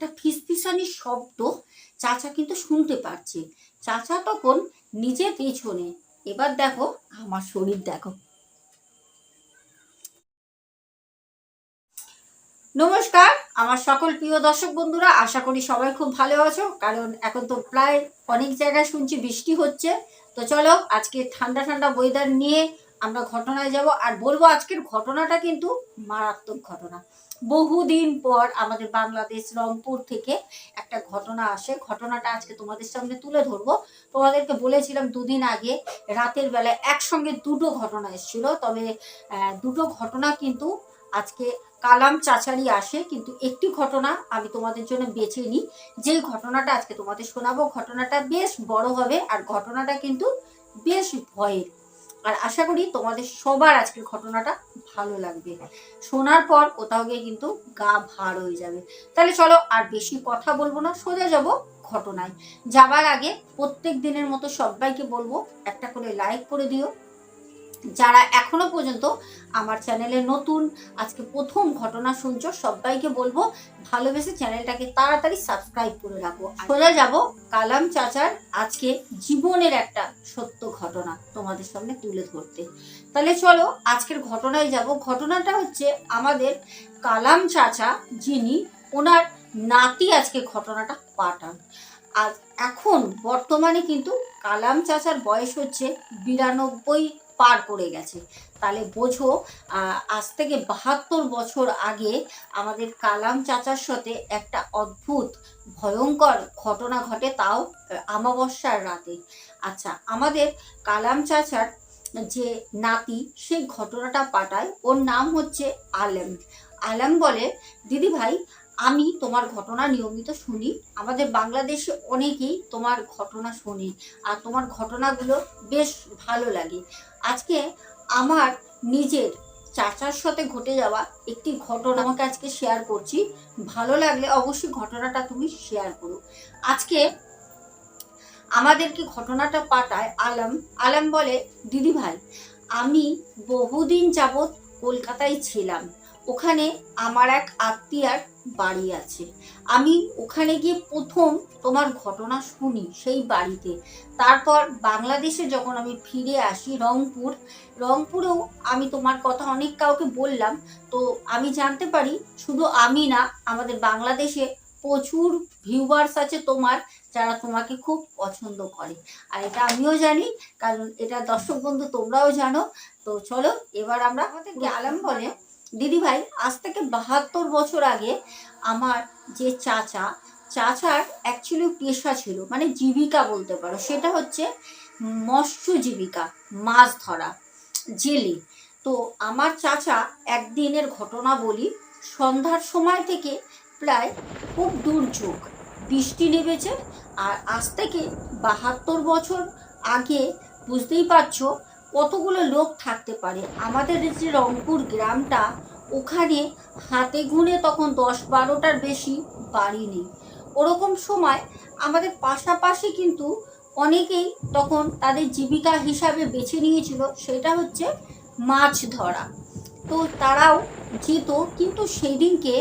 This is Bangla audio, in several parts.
একটা ফিসফিসানি শব্দ চাচা কিন্তু শুনতে পারছে। চাচা তখন নিজের পেছনে, এবার দেখো আমার শরীর দেখো। নমস্কার, আমার সকল প্রিয় দর্শক বন্ধুরা, আশা করি সবাই খুব ভালো আছো, কারণ এখন তো প্রায় অনেক জায়গায় শুনছি বৃষ্টি হচ্ছে। তো চলো আজকে ঠান্ডা ঠান্ডা ওয়েদার নিয়ে আমরা ঘটনায় যাব, আর বলব আজকের ঘটনাটা কিন্তু মারাত্মক ঘটনা। বহুদিন পর আমাদের বাংলাদেশ রংপুর থেকে একটা ঘটনা আসে। ঘটনাটা আজকে তোমাদের সামনে তুলে ধরবো। তোমাদেরকে বলেছিলাম দুদিন আগে রাতের বেলায় একসঙ্গে দুটো ঘটনা এসেছিল। তবে দুটো ঘটনা কিন্তু আজকে কালাম চাচারি আসে। কিন্তু একটি ঘটনা আমি তোমাদের জন্য বেছে নিই। যেই ঘটনাটা আজকে তোমাদের শোনাবো, ঘটনাটা বেশ বড় হবে আর ঘটনাটা কিন্তু বেশ ভয়ের। আর আশা করি তোমাদের সবার আজকের ঘটনাটা ভালো লাগবে। শোনার পর কোথাও গিয়ে কিন্তু গা ভার হয়ে যাবে। তাহলে চলো আর বেশি কথা বলব না, সোজা যাব ঘটনায়। যাবার আগে প্রত্যেক দিনের মতো সবাইকে বলব, একটা করে লাইক করে দিও। যারা এখনও পর্যন্ত আমার চ্যানেলে নতুন, আজকে প্রথম ঘটনা শুনছো, সবাইকে বলব ভালোবেসে চ্যানেলটাকে তাড়াতাড়ি সাবস্ক্রাইব করে রাখো। সোজা যাব কালাম চাচার আজকে জীবনের একটা সত্য ঘটনা তোমাদের সামনে তুলে ধরতে। তাহলে চলো আজকের ঘটনায় যাব। ঘটনাটা হচ্ছে আমাদের কালাম চাচা যিনি ওনার নাতি আজকে ঘটনাটা পাঠান। আর এখন বর্তমানে কিন্তু কালাম চাচার বয়স হচ্ছে বিরানব্বই পার করে গেছে। তাহলে বোঝো আজ থেকে বাহাত্তর বছর আগে আমাদের কালাম চাচার সাথে একটা অদ্ভুত, ভয়ঙ্কর ঘটনা ঘটে তাও আমাবস্যার রাতে। আচ্ছা আমাদের কালাম চাচার যে নাতি সেই ঘটনাটা পাঠায়। ওর নাম হচ্ছে আলেম। আলেম বলে, দিদি ভাই, আমি তোমার ঘটনা নিয়মিত শুনি। আমাদের বাংলাদেশে অনেকেই তোমার ঘটনা শোনে। আর তোমার ঘটনাগুলো বেশ ভালো লাগে। আজকে আমার নিজের চাচার সাথে ঘটে যাওয়া একটি ঘটনা আমাকে আজকে শেয়ার করছি। ভালো লাগলে অবশ্যই ঘটনাটা তুমি শেয়ার করো। আজকে আমাদেরকে ঘটনাটা পাঠায় আলম। আলম বলে, দিদি ভাই, আমি বহুদিন যাবৎ কলকাতায় ছিলাম। ওখানে আমার এক আত্মীয়ার বাড়ি আছে। আমি ওখানে গিয়ে প্রথম তোমার ঘটনা শুনি সেই বাড়িতে। তারপর বাংলাদেশে যখন আমি ফিরে আসি রংপুর রংপুরেও আমি তোমার কথা অনেক কাউকে বললাম। তো আমি জানতে পারি শুধু আমি না আমাদের বাংলাদেশে প্রচুর ভিউয়ার্স আছে তোমার যারা তোমাকে খুব পছন্দ করে। আর এটা আমিও জানি কারণ এটা দর্শক বন্ধু তোমরাও জানো। তো চলো এবার আমরা আমাদেরকে আলাম বলে। দিদি ভাই আজ থেকে বাহাত্তর বছর আগে আমার যে চাচা, চাচার অ্যাকচুয়ালি পেশা ছিল মানে জীবিকা বলতে পারো, সেটা হচ্ছে মৎস্য জীবিকা, মাছ ধরা, জেলে। তো আমার চাচা একদিনের ঘটনা বলি, সন্ধ্যার সময় থেকে প্রায় খুব দুর্যোগ, বৃষ্টি নেমেছে, আর আজ থেকে বাহাত্তর বছর আগে, বুঝতেই পারছ কতগুলো লোক থাকতে পারে? আমাদের যে রংপুর গ্রামটা, ওখানে হাতে গুনে তখন দশ বারোটার বেশি বাড়ি নেই। ওরকম সময় আমাদের পাশাপাশি কিন্তু অনেকেই তখন তাদের জীবিকা হিসাবে বেছে নিয়েছিল, সেটা হচ্ছে মাছ ধরা। তো তারাও যেত, কিন্তু সেদিনকে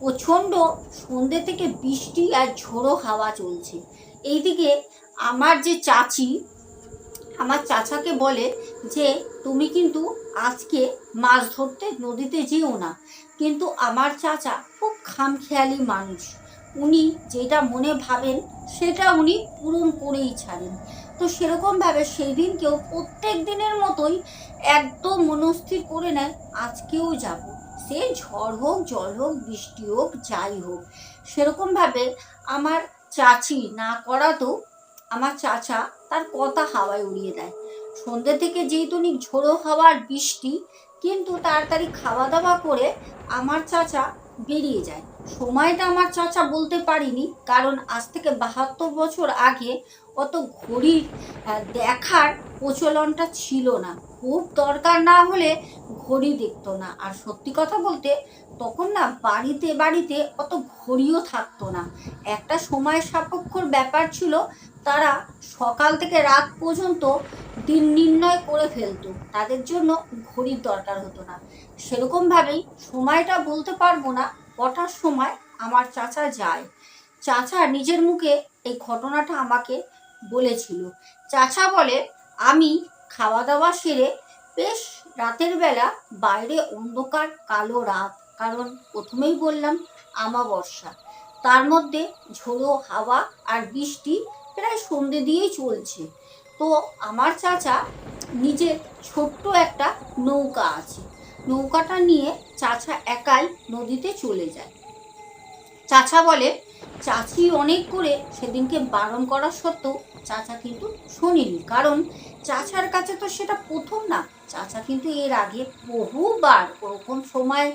প্রচণ্ড সন্ধ্যে থেকে বৃষ্টি আর ঝোড়ো হাওয়া চলছে। এইদিকে আমার যে চাচি আমার চাচাকে বলে যে, তুমি কিন্তু আজকে মাছ ধরতে নদীতে যেও না। কিন্তু আমার চাচা খুব খামখেয়ালি মানুষ। উনি যেটা মনে ভাবেন, সেটা উনি পূরণ করেই ছাড়েন। তো সেরকমভাবে সেই দিনকেও প্রত্যেক দিনের মতোই একদম মনস্থির করে নেয়, আজকেও যাব। সে ঝড় হোক, জল হোক, বৃষ্টি হোক, যাই হোক, সেরকমভাবে আমার চাচি না করাতেও আমার চাচা তার কথা হাওয়ায় উড়িয়ে দেয়। সন্ধ্যে থেকে যেহেতু ঝোড়ো হাওয়ার বৃষ্টি, কিন্তু তাড়াতাড়ি খাওয়া দাওয়া করে আমার চাচা বেরিয়ে যায়। সময়টা আমার চাচা বলতে পারিনি, কারণ আজ থেকে বাহাত্তর বছর আগে অত ঘড়ির দেখার প্রচলনটা ছিল না। খুব দরকার না হলে ঘড়ি দেখতো না। আর সত্যি কথা বলতে, তখন না বাড়িতে বাড়িতে অত ঘড়িও থাকতো না। একটা সময় সাপেক্ষর ব্যাপার ছিল তারা সকাল থেকে রাত পর্যন্ত দিন নির্ণয় করে ফেলতো। তাদের জন্য ঘড়ির দরকার হতো না। সেরকমভাবেই সময়টা বলতে পারব না, কটার সময় আমার চাচা যায়। চাচা নিজের মুখে এই ঘটনাটা আমাকে বলেছিল। চাচা বলে, আমি খাওয়া দাওয়া সেরে বেশ রাতের বেলা বাইরে অন্ধকার কালো রাত। কারণ প্রথমেই বললাম আমাবর্ষা তার মধ্যে ঝোড়ো হাওয়া আর বৃষ্টি প্রায় সন্ধে দিয়েই চলছে। তো আমার চাচা নিজের ছোট্ট একটা নৌকা আছে। নৌকাটা নিয়ে চাচা একাই নদীতে চলে যায়। চাচা বলে, চাচি অনেক করে সেদিনকে বারণ করা সত্ত্বেও চাচা কিন্তু শোনেনি। কারণ চাচার কাছে তো সেটা প্রথম না। চাচা কিন্তু এর আগে বহুবার ওরকম সময়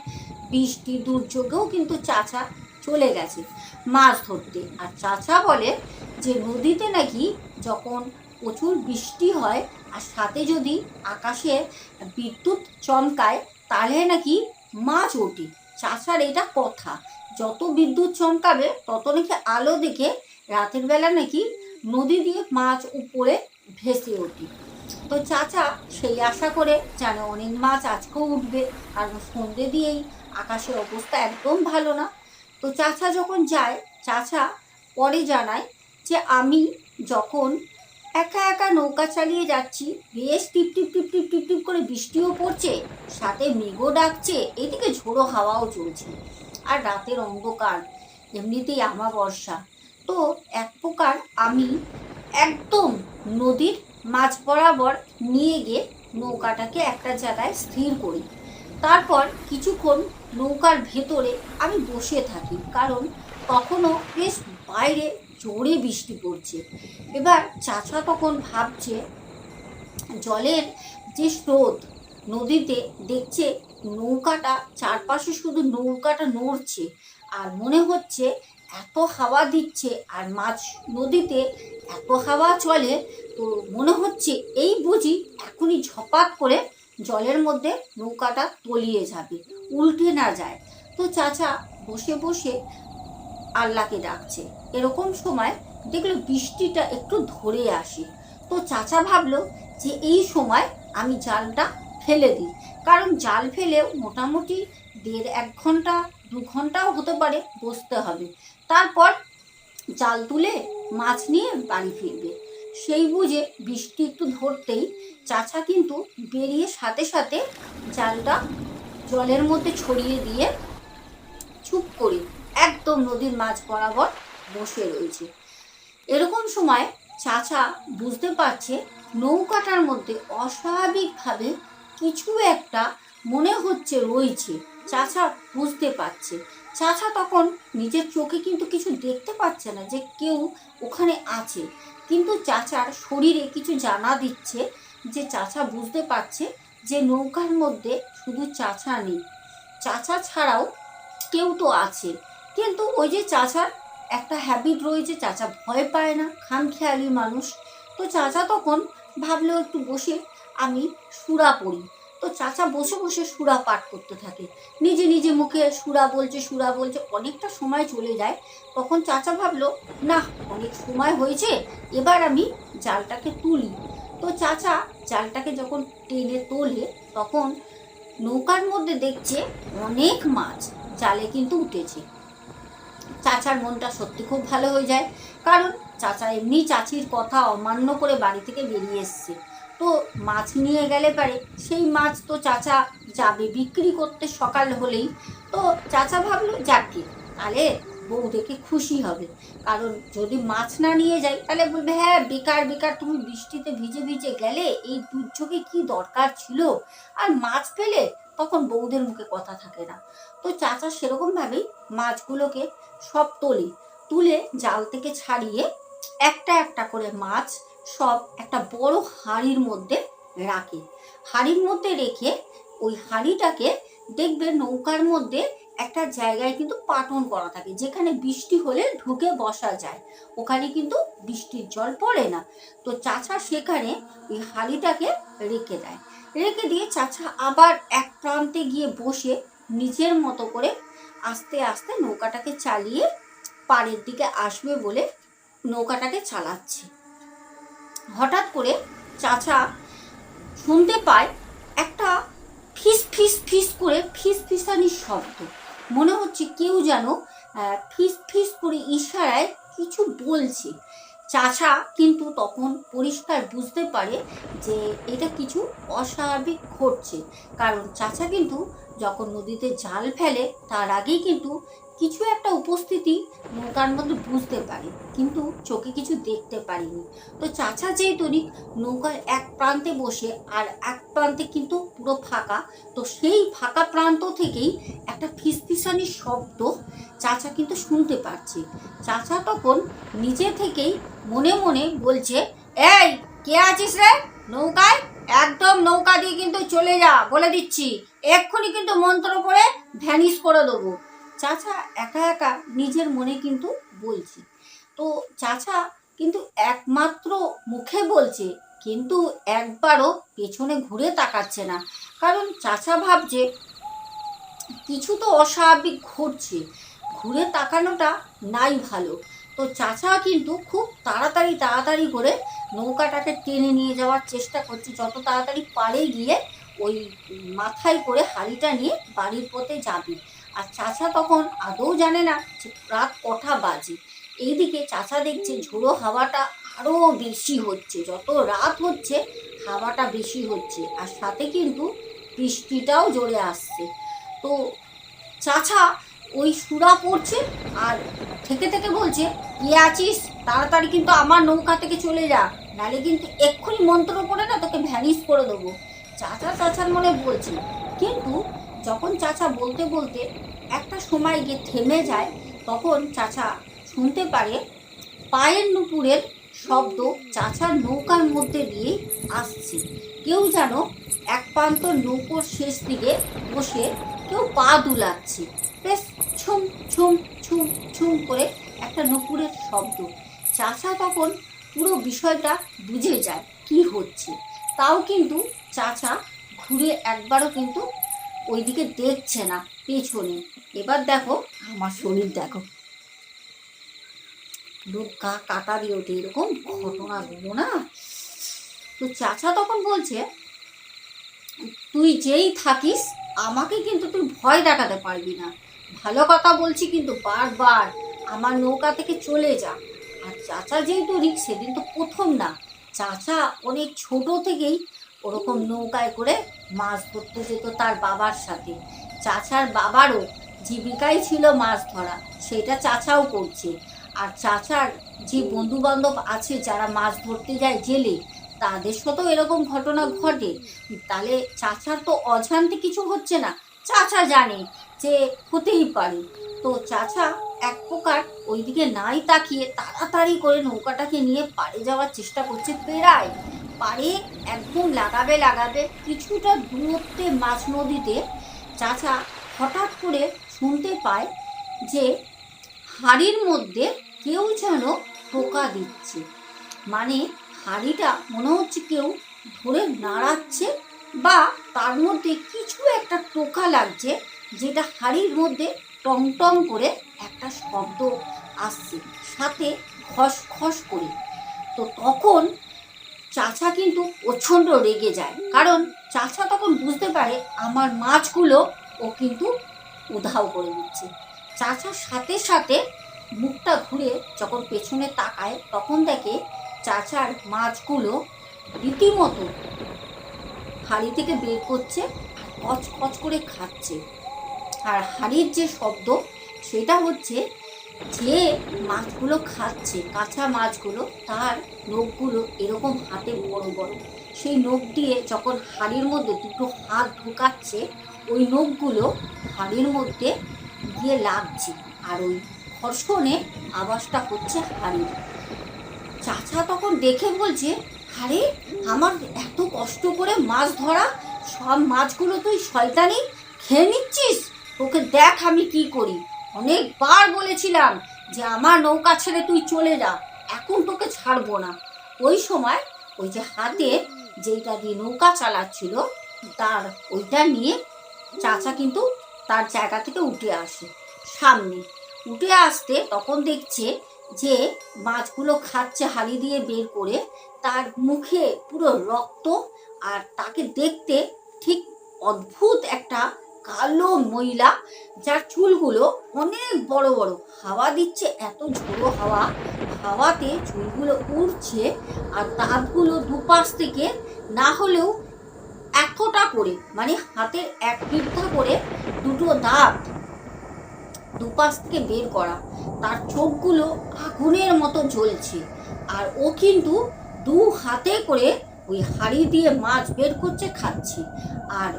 বৃষ্টি, দুর্যোগেও কিন্তু চাচা চলে গেছে মাছ ধরতে। আর চাচা বলে যে নদীতে নাকি যখন প্রচুর বৃষ্টি হয় আর সাথে যদি আকাশে বিদ্যুৎ চমকায়, তাহলে নাকি মাছ ওঠে। চাচার এটা কথা। যত বিদ্যুৎ চমকাবে, তত নাকি আলো দেখে রাতের বেলা নাকি নদী দিয়ে মাছ উপরে ভেসে ওঠে। তো চাচা, সেই আশা করে যেন অনেক মাছ আজকেও উঠবে, কারণ সন্ধে দিয়েই আকাশের অবস্থা একদম ভালো না। তো চাচা যখন যায়, চাচা পরে জানায় যে আমি যখন একা একা নৌকা চালিয়ে যাচ্ছি, বেশ টিপ টিপ টিপ টিপ টিপ টিপ করে বৃষ্টিও পড়ছে, সাথে মেঘও ডাকছে, এদিকে ঝোড়ো হাওয়াও চলছে। আর রাতের অন্ধকার, এমনিতেই আমাবর্ষা তো এক প্রকার আমি একদম নদীর মাঝ বরাবর নিয়ে গিয়ে নৌকাটাকে একটা জায়গায় স্থির করি। তারপর কিছুক্ষণ নৌকার ভেতরে আমি বসে থাকি, কারণ তখনও বেশ বাইরে জোরে বৃষ্টি পড়ছে। এবার চাচা তখন ভাবছে, জলের যে স্রোত, নদীতে দেখছে নৌকাটা চারপাশে শুধু নৌকাটা নড়ছে, আর মনে হচ্ছে এত হাওয়া দিচ্ছে, আর মাছ নদীতে এত হাওয়া চলে, তো মনে হচ্ছে এই বুঝি এখনই ঝপাত করে জলের মধ্যে নৌকাটা তলিয়ে যাবে, উল্টে না যায়। তো চাচা বসে বসে আল্লাহকে ডাকছে। এরকম সময় দেখল বৃষ্টিটা একটু ধরে আসে। তো চাচা ভাবলো যে এই সময় আমি জালটা ফেলে দিই। কারণ জাল ফেলেও মোটামুটি দেড় এক ঘণ্টা, দু ঘন্টাও হতে পারে বসতে হবে। তারপর জাল তুলে মাছ নিয়ে বাড়ি ফিরবে। সেই বুঝে বৃষ্টি একটু ধরতেই চাচা কিন্তু বেরিয়ে সাথে সাথে জালটা জলের মধ্যে ছড়িয়ে দিয়ে চুপ করে একদম নদীর মাঝ বরাবর বসে রয়েছে। এরকম সময় চাচা বুঝতে পারছে নৌকাটার মধ্যে অস্বাভাবিকভাবে কিছু একটা মনে হচ্ছে রয়েছে। চাচা বুঝতে পারছে। চাচা তখন নিজের চোখে কিন্তু কিছু দেখতে পাচ্ছে না যে কেউ ওখানে আছে। কিন্তু চাচার শরীরে কিছু জানা দিচ্ছে যে চাচা বুঝতে পারছে যে নৌকার মধ্যে শুধু চাচা নেই। চাচা ছাড়াও কেউ তো আছে। কিন্তু ওই যে চাচার একটা হ্যাবিট রয়েছে চাচা ভয় পায় না, খামখেয়ালি মানুষ। তো চাচা তখন ভাবলো একটু বসে আমি সুরা পড়ি। তো চাচা বসে বসে সুরা পাঠ করতে থাকে। নিজে নিজে মুখে সুরা বলছে সুরা বলছে, অনেকটা সময় চলে যায়। তখন চাচা ভাবলো, না, অনেক সময় হয়েছে, এবার আমি জালটাকে তুলি। তো চাচা জালটাকে যখন টেনে তোলে, তখন নৌকার মধ্যে দেখছে অনেক মাছ, জালে কিন্তু উঠেছে। চাচার মনটা সত্যি খুব ভালো হয়ে যায়। কারণ চাচা এমনি চাচির কথা অমান্য করে বাড়ি থেকে বেরিয়ে এসছে। তো মাছ নিয়ে গেলে পারে, সেই মাছ তো চাচা যাবে বিক্রি করতে সকাল হলেই। তো চাচা ভাবলো, যাকে তাহলে বউ দেখে খুশি হবে। কারণ যদি মাছ না নিয়ে যাই, তাহলে বলবে হ্যাঁ বেকার বেকার, তুমি বৃষ্টিতে ভিজে ভিজে গেলে এই দুর্যোগে কি দরকার ছিল? আর মাছ পেলে তখন বউদের মুখে কথা থাকে না। তো চাচা সেরকমভাবেই মাছগুলোকে সব তোলে। তুলে জাল থেকে ছাড়িয়ে একটা একটা করে মাছ সব একটা বড় হাঁড়ির মধ্যে রাখে। হাঁড়ির মধ্যে রেখে ওই হাঁড়িটাকে দেখবে নৌকার মধ্যে একটা জায়গায় কিন্তু পাটন করা থাকে, যেখানে বৃষ্টি হলে ঢুকে বসা যায়। ওখানে কিন্তু বৃষ্টির জল পড়ে না। তো চাচা সেখানে ওই হাঁড়িটাকে রেখে দেয়। রেখে দিয়ে চাচা আবার এক প্রান্তে গিয়ে বসে নিজের মতো করে আস্তে আস্তে নৌকাটাকে চালিয়ে পাড়ের দিকে আসবে বলে নৌকাটাকে চালাচ্ছে। হঠাৎ করে চাচা শুনতে পায় একটা ফিস ফিস ফিস করে ফিস ফিসানির শব্দ। মনে হচ্ছে কেউ যেন ফিস ফিস করে ইশারায় কিছু বলছে। চাচা কিন্তু তখন পরিষ্কার বুঝতে পারে যে এটা কিছু অস্বাভাবিক ঘটছে। কারণ চাচা কিন্তু যখন নদীতে জাল ফেলে, তার আগেই কিন্তু কিছু একটা উপস্থিতি নৌকার মধ্যে বুঝতে পারে, কিন্তু চোখে কিছু দেখতে পারিনি। তো চাচা যেই যেহেতু নৌকার এক প্রান্তে বসে আর এক প্রান্তে কিন্তু পুরো ফাঁকা, তো সেই ফাঁকা প্রান্ত থেকেই একটা ফিসফিসানির শব্দ চাচা কিন্তু শুনতে পাচ্ছে চাচা তখন নিজে থেকেই মনে মনে বলছে, এই, কে আছিস রে? নৌকায়? একদম নৌকা দিয়ে কিন্তু চলে যা, বলে দিচ্ছি। এক্ষুনি কিন্তু মন্ত্র পড়ে ভ্যানিশ করে দেবো। চাচা একা একা নিজের মনে কিন্তু বলছে। তো চাচা কিন্তু একমাত্র মুখে বলছে, কিন্তু একবারও পেছনে ঘুরে তাকাচ্ছে না। কারণ চাচা ভাবছে, কিছু তো অস্বাভাবিক ঘটছে, ঘুরে তাকানোটা নাই ভালো। তো চাচা কিন্তু খুব তাড়াতাড়ি তাড়াতাড়ি করে নৌকাটাকে টেনে নিয়ে যাওয়ার চেষ্টা করছে। যত তাড়াতাড়ি পারে গিয়ে ওই মাথায় করে হাড়িটা নিয়ে বাড়ির পথে যাবে। আর চাচা তখন আদৌ জানে না যে রাত কটা বাজে। এইদিকে চাচা দেখছে ঝোড়ো হাওয়াটা আরও বেশি হচ্ছে, যত রাত হচ্ছে হাওয়াটা বেশি হচ্ছে। আর সাথে কিন্তু বৃষ্টিটাও জোরে আসছে। তো চাচা ওই সুরা পড়ছে আর থেকে থেকে বলছে, কে আছিস? তাড়াতাড়ি কিন্তু আমার নৌকা থেকে চলে যা, নালে কিন্তু এক্ষুনি মন্ত্র করে না তোকে ভ্যানিশ করে দেবো। চাচা চাচার মনে বলছে, কিন্তু যখন চাচা বলতে বলতে একটা সময় গিয়ে থেমে যায়, তখন চাচা শুনতে পারে পায়ের নুপুরের শব্দ চাচার নৌকার মধ্যে দিয়ে আসছে। কেউ যেন এক প্রান্ত নৌকোর শেষ দিকে বসে কেউ পা দুলাচ্ছে। বেশ ছুম ছুম ছুম ছুম করে একটা নুপুরের শব্দ। চাচা তখন পুরো বিষয়টা বুঝে যায়, কি হচ্ছে? তাও কিন্তু চাচা ঘুরে একবারও কিন্তু ওইদিকে দেখছে না, পেছনে। এবার দেখো, আমার শরীর দেখো। পুরো গা কাটা দিয়ে ওঠে, এরকম ঘটনা ঘটনাগুলো না। তো চাচা তখন বলছে, তুই যেই থাকিস, আমাকে কিন্তু তুই ভয় দেখাতে পারবি না। ভালো কথা বলছি কিন্তু বারবার, আমার নৌকা থেকে চলে যা। আর চাচা যেহেতু রিক সেদিন তো প্রথম না। চাচা অনেক ছোট থেকেই ওরকম নৌকায় করে মাছ ধরতে যেত তার বাবার সাথে। চাচার বাবারও জীবিকাই ছিল মাছ ধরা, সেটা চাচাও করছে। আর চাচার যে বন্ধু বান্ধব আছে যারা মাছ ধরতে যায় জেলে, তাদের সাথেও এরকম ঘটনা ঘটে। তাহলে চাচার তো অজান্তে কিছু হচ্ছে না। চাচা জানে যে হতেই পারে। তো চাচা এক প্রকার ওইদিকে নাই তাকিয়ে তাড়াতাড়ি করে নৌকাটাকে নিয়ে পাড়ে যাওয়ার চেষ্টা করছে প্রায় পাড়ে একদম লাগাবে লাগাবে, কিছুটা দূরত্বে মাঝ নদীতে চাচা হঠাৎ করে শুনতে পায় যে হাড়ির মধ্যে কেউ যেন টোকা দিচ্ছে। মানে হাড়িটা মনে হচ্ছে কেউ ধরে নাড়াচ্ছে বা তার মধ্যে কিছু একটা টোকা লাগছে যেটা হাড়ির মধ্যে টং টং করে একটা শব্দ আসছে, সাথে খস খস করে। তো তখন চাচা কিন্তু প্রচণ্ড রেগে যায়। কারণ চাচা তখন বুঝতে পারে আমার মাছগুলো ও কিন্তু উধাও করে দিচ্ছে চাচার সাথে সাথে মুখটা ঘুরে যখন পেছনে তাকায়, তখন দেখে চাচার মাছগুলো রীতিমতো হাড়ি থেকে বের করছে আর কচ করে খাচ্ছে। আর হাড়ির যে শব্দ, সেটা হচ্ছে যে মাছগুলো খাচ্ছে, কাঁচা মাছগুলো, তার নখগুলো এরকম হাতে বড় বড়। সেই নখ দিয়ে যখন হাড়ির মধ্যে দুটো হাত ঢোকাচ্ছে, ওই নখগুলো হাড়ির মধ্যে গিয়ে লাগছে আর ওই ঘর্ষণে আওয়াজটা হচ্ছে হাড়ির। চাচা তখন দেখে বলছে, আরে, আমার এত কষ্ট করে মাছ ধরা, সব মাছগুলো তুই শয়তানি খেয়ে নিচ্ছিস? ওকে দেখ আমি কি করি। অনেকবার বলেছিলাম যে আমার নৌকা ছেড়ে তুই চলে যা, এখন তোকে ছাড়বো না। ওই সময় ওই যে হাতে যেইটা দিয়ে নৌকা চালাচ্ছিল, তার ওইটা নিয়ে চাচা কিন্তু তার জায়গা থেকে উঠে আসে সামনে। উঠে আসতে তখন দেখছে যে মাছগুলো খাচ্ছে হালি দিয়ে বের করে, তার মুখে পুরো রক্ত আর তাকে দেখতে ঠিক অদ্ভুত একটা কালো মহিলা যার চুলগুলো অনেক বড় বড়। হাওয়া দিচ্ছে এত ঝোড়ো হাওয়া। হাওয়াতে চুলগুলো উড়ছে আর দাঁতগুলো দুপাশ থেকে না হলেও এতটা করে মানে হাতের এক বৃদ্ধা করে দুটো দাঁত দুপাশ থেকে বের করা। তার চোখগুলো আগুনের মতো জ্বলছে। আর ও কিন্তু দু হাতে করে ওই হাড়ি দিয়ে মাছ বের করছে, খাচ্ছে। আর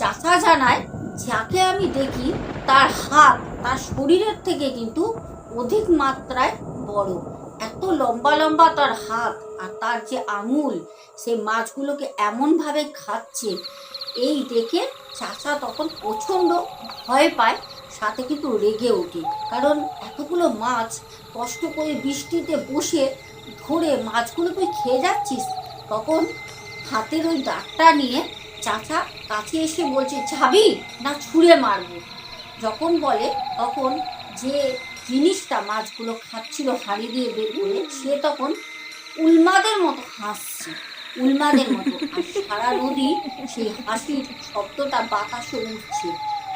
চাচা জানায়, যাকে আমি দেখি তার হাত তার শরীরের থেকে কিন্তু অধিক মাত্রায় বড়। এত লম্বা লম্বা তার হাত আর তার যে আঙুল, সে মাছগুলোকে এমনভাবে খাচ্ছে, এই দেখে চাচা তখন প্রচণ্ড ভয় পায়, সাথে কিন্তু রেগে ওঠে। কারণ এতগুলো মাছ কষ্ট করে বৃষ্টিতে বসে ধরে মাছগুলো তুই খেয়ে যাচ্ছিস, তখন হাতের ওই দাঁতটা নিয়ে চাচা কাছে এসে বলছে যাবি না ছুঁড়ে মারবো? যখন বলে, তখন যে জিনিসটা মাছগুলো খাচ্ছিল হাড়ি দিয়ে বের করে, সে তখন উন্মাদের মতো হাসছে উন্মাদের মতো। সারা নদী সেই হাসির শব্দটা বাতাসে উঠছে।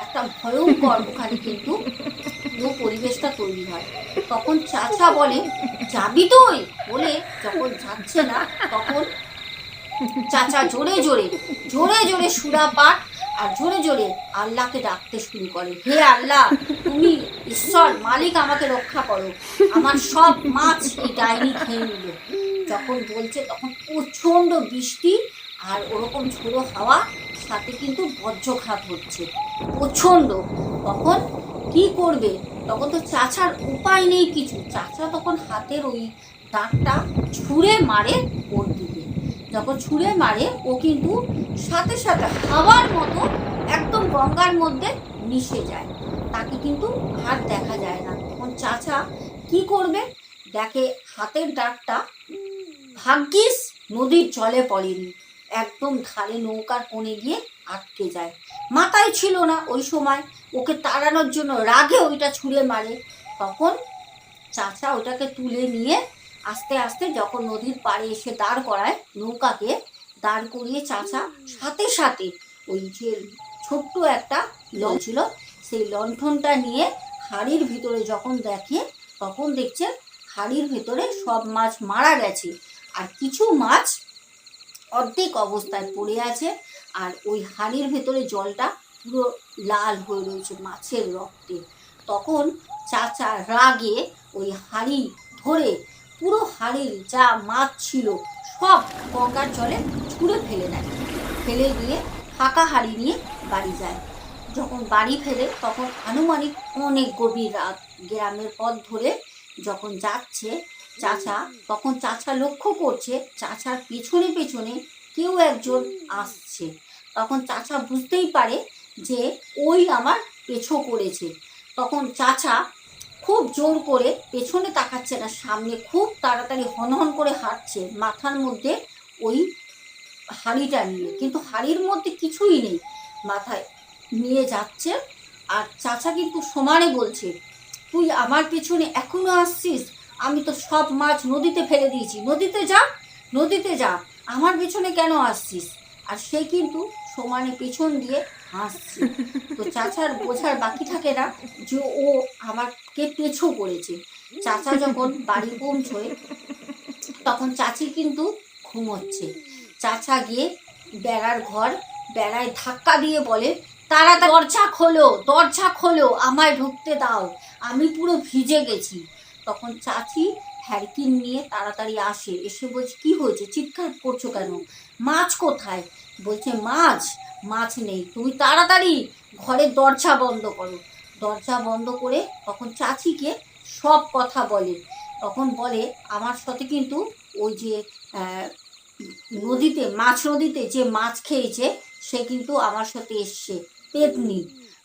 একটা ভয়ঙ্কর ওখানে কিন্তু পুরো পরিবেশটা তৈরি হয়। তখন চাচা বলে যাবি তুই বলে যখন যাচ্ছে না, তখন চাচা জোরে জোরে জোরে জোরে সুরা পাঠ আর জোরে জোরে আল্লাহকে ডাকতে শুরু করে। হে আল্লাহ, তুমি ঈশ্বর, মালিক আমাকে রক্ষা করো। আমার সব মাছ এই ডাইনি খেয়ে নিল। যখন বলছে, তখন প্রচণ্ড বৃষ্টি আর ওরকম ঝোড়ো হাওয়া, সাথে কিন্তু বজ্রঘাত হচ্ছে। প্রচণ্ড। তখন কি করবে? তখন তো চাচার উপায় নেই কিছু। চাচা তখন হাতের ওই দাঁতটা ছুঁড়ে মারে ওর যখন ছুঁড়ে মারে, ও কিন্তু সাথে সাথে হাওয়ার মতো একদম গঙ্গার মধ্যে মিশে যায়। তাকে কিন্তু আর দেখা যায় না। তখন চাচা কি করবে? দেখে হাতের দাঁতটা ভাগ্যিস নদীর জলে পড়েনি। একদম ধারে নৌকার কোণে গিয়ে আটকে যায়। মাথায় ছিল না ওই সময়। ওকে তাড়ানোর জন্য রাগে ওইটা ছুঁড়ে মারে। তখন চাচা ওটাকে তুলে নিয়ে আস্তে আস্তে যখন নদীর পাড়ে এসে দাঁড় করায় নৌকাকে, দাঁড় করিয়ে চাচা সাথে সাথে ওই যে ছোট্ট একটা লঞ্চ ছিল, সেই লণ্ঠনটা নিয়ে হাড়ির ভিতরে যখন দেখে, তখন দেখছে হাড়ির ভেতরে সব মাছ মারা গেছে। আর কিছু মাছ অর্ধেক অবস্থায় পড়ে আছে আর ওই হাড়ির ভেতরে জলটা পুরো লাল হয়ে রয়েছে মাছের রক্তে। তখন চাচা রাগে ওই হাড়ি ধরে পুরো হাড়ির যা মাছ ছিল সব গঙ্গার জলে ছুঁড়ে ফেলে দেয় ফেলে দিয়ে ফাঁকা হাড়ি নিয়ে বাড়ি যায়। যখন বাড়ি ফেলে তখন আনুমানিক অনেক গভীর রাত। গ্রামের পথ ধরে যখন যাচ্ছে চাচা, তখন চাচা লক্ষ্য করছে চাচার পেছনে পেছনে কেউ একজন আসছে। তখন চাচা বুঝতেই পারে যে ওই আমার পেছো করেছে। তখন চাচা খুব জোর করে পেছনে তাকাচ্ছে না, সামনে খুব তাড়াতাড়ি হনহন করে হাঁটছে মাথার মধ্যে ওই হাড়িটা নিয়ে। কিন্তু হাড়ির মধ্যে কিছুই নেই, মাথায় নিয়ে যাচ্ছে আর চাচা কিন্তু সমানে বলছে, তুই আমার পেছনে এখনও আসছিস? আমি তো সব মাছ নদীতে ফেলে দিয়েছি। নদীতে যা নদীতে যা, আমার পেছনে কেন আসছিস? আর সে কিন্তু সমানে পেছন দিয়ে হাসছে। তো চাচার বোঝার বাকি থাকে না যে ও আমাকে পেছো করেছে। চাচা যখন বাড়ি পৌঁছয়, তখন চাচি কিন্তু ঘুমোচ্ছে। চাচা গিয়ে বেড়ার ঘর বেড়ায় ধাক্কা দিয়ে বলে, তারা দরজা খোলো দরজা খোলো, আমায় ঢুকতে দাও। আমি পুরো ভিজে গেছি। তখন চাচি হ্যারকিন নিয়ে তাড়াতাড়ি আসে। এসে বলছে, কি হয়েছে? চিৎকার করছ কেন? মাছ কোথায়? বলছে, মাছ মাছ নেই। তুমি তাড়াতাড়ি ঘরের দরজা বন্ধ করো। দরজা বন্ধ করে তখন চাচিকে সব কথা বলে। তখন বলে, আমার সাথে কিন্তু ওই যে নদীতে, মাছ নদীতে যে মাছ খেয়েছে, সে কিন্তু আমার সাথে এসছে, পেতনি।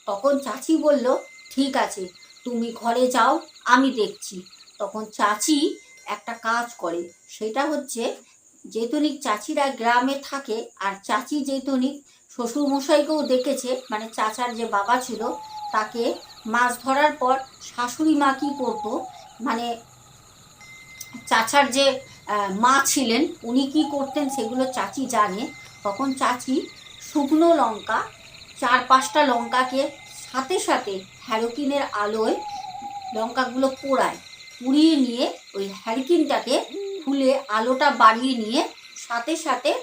তখন চাচি বলল, ঠিক আছে, তুমি ঘরে যাও, আমি দেখছি। তখন চাচি একটা কাজ করে, সেটা হচ্ছে যেতনিক চাচিরা গ্রামে থাকে আর চাচি যেতনিক শ্বশুরমশাইকেও দেখেছে মানে চাচার যে বাবা ছিল, তাকে মাছ ধরার পর শাশুড়ি মা কী করতো মানে চাচার যে মা ছিলেন, উনি কি করতেন সেগুলো চাচি জানে। তখন চাচি শুকনো লঙ্কা, চার পাঁচটা লঙ্কাকে সাথে সাথে হ্যারোকিনের আলোয় লঙ্কাগুলো পোড়ায়, পুড়িয়ে নিয়ে ওই হ্যারিকিনটাকে খুলে আলোটা বাড়িয়ে নিয়ে সাথে সাথে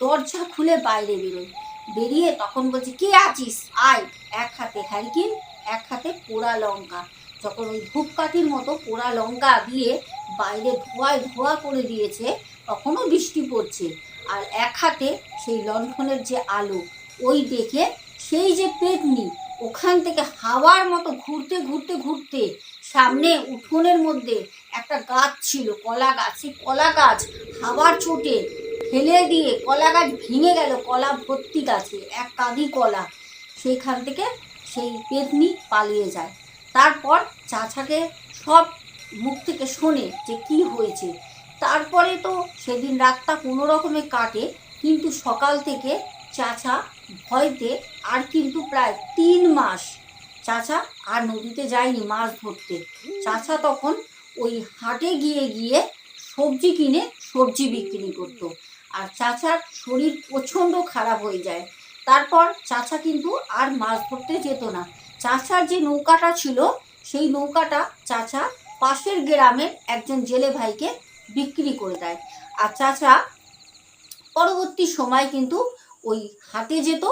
দরজা খুলে বাইরে বেরোয়। বেরিয়ে তখন বলছে, কে আছিস? আয়। এক হাতে হ্যারিকিন, এক হাতে পোড়া লঙ্কা। যখন ওই ধূপকাঠির মতো পোড়া লঙ্কা দিয়ে বাইরে ধোয়ায় ধোয়া করে দিয়েছে, তখনও বৃষ্টি পড়ছে। আর এক হাতে সেই লণ্ঠনের যে আলো, ওই দেখে সেই যে পেতনি ওখান থেকে হাওয়ার মতো ঘুরতে ঘুরতে ঘুরতে সামনে উঠোনের মধ্যে একটা গাছ ছিল, কলা গাছ। সেই কলা গাছ হাওয়ার চোটে ফেলে দিয়ে কলা গাছ ভেঙে গেল, কলা ভর্তি গাছে, এক কাঁদি কলা। সেইখান থেকে সেই পেতনি পালিয়ে যায়। তারপর চাচাকে সব মুখ থেকে শোনে যে কি হয়েছে। তারপরে তো সেদিন রাতটা কোনো রকমে কাটে, কিন্তু সকাল থেকে চাচা ভয়তে আর কিন্তু প্রায় তিন মাস চাচা আর নদীতে যায়নি মাছ ধরতে। চাচা তখন ওই হাটে গিয়ে গিয়ে সবজি কিনে সবজি বিক্রি করতো। আর চাচার শরীর প্রচণ্ড খারাপ হয়ে যায়। তারপর চাচা কিন্তু আর মাছ ধরতে যেত না। চাচার যে নৌকাটা ছিল, সেই নৌকাটা চাচা পাশের গ্রামের একজন জেলে ভাইকে বিক্রি করে দেয়। আর চাচা পরবর্তী সময় কিন্তু ওই হাটে যেত,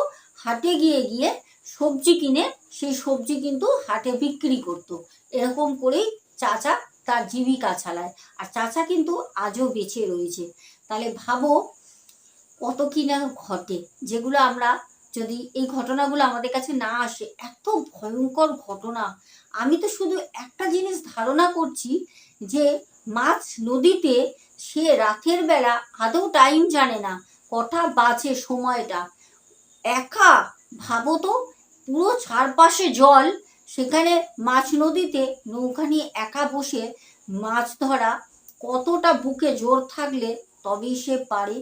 হাটে গিয়ে গিয়ে সবজি কিনে সেই সবজি কিন্তু হাটে বিক্রি করত। এরকম করেই চাচা তার জীবিকা চালায়। আর চাচা কিন্তু আজও বেঁচে রয়েছে। তাহলে ভাবো কত কি না ঘটে, যেগুলো আমরা যদি এই ঘটনাগুলো আমাদের কাছে না আসে, এত ভয়ঙ্কর ঘটনা। আমি তো শুধু একটা জিনিস ধারণা করছি যে মাছ নদীতে সে রাতের বেলা আদৌ টাইম জানে না। কটা বাজে সময়টা। একা ভাবো তো, পুরো চারপাশে জল। সেখানে মাছ নদীতে নৌকা নিয়ে একা বসে মাছ ধরা কতটা বুকে জোর থাকলে তবেই সে পারে?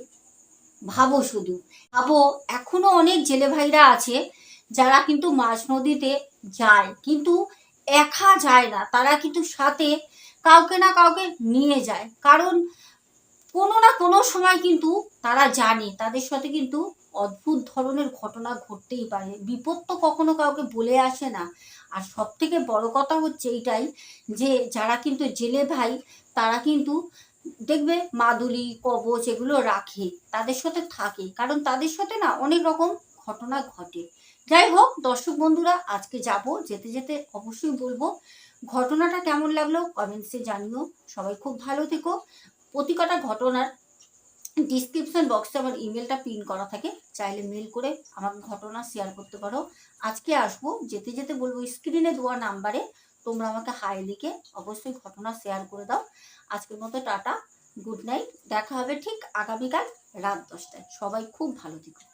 ভাবো শুধু। ভাবো, এখনও অনেক জেলে ভাইরা আছে যারা কিন্তু মাছ নদীতে যায়, কিন্তু একা যায় না। তারা কিন্তু সাথে কাউকে না কাউকে নিয়ে যায়। কারণ কোনো না কোনো সময় কিন্তু তারা জানে, তাদের সাথে কিন্তু অদ্ভুত ধরনের ঘটনা ঘটতেই পারে। বিপদ তো কখনো কাউকে বলে আসে না। আর সব থেকে বড় কথা হচ্ছে এইটাই যে, যারা কিন্তু জেলে ভাই, তারা কিন্তু দেখবে মাদুলি, কবচ এগুলো রাখে, তাদের সাথে থাকে। কারণ তাদের সাথে না অনেক রকম ঘটনা ঘটে। যাই হোক, দর্শক বন্ধুরা, আজকে যাব, যেতে যেতে অবশ্যই বলব। ঘটনাটা কেমন লাগল, কমেন্টসে জানিও। সবাই খুব ভালো থেকো। প্রতিকটা ঘটনার ডিসক্রিপশন বক্সে আমার ইমেলটা পিন করা থাকে, চাইলে মেল করে আমার ঘটনা শেয়ার করতে পারো। আজকে আসব, যেতে যেতে বলব স্ক্রিনে দেওয়া নাম্বারে তোমরা আমাকে হাই লিখে অবশ্যই ঘটনা শেয়ার করে দাও। আজকের মতো টাটা গুড নাইট দেখা হবে ঠিক আগামীকাল রাত দশটায়। সবাই খুব ভালো থেকো।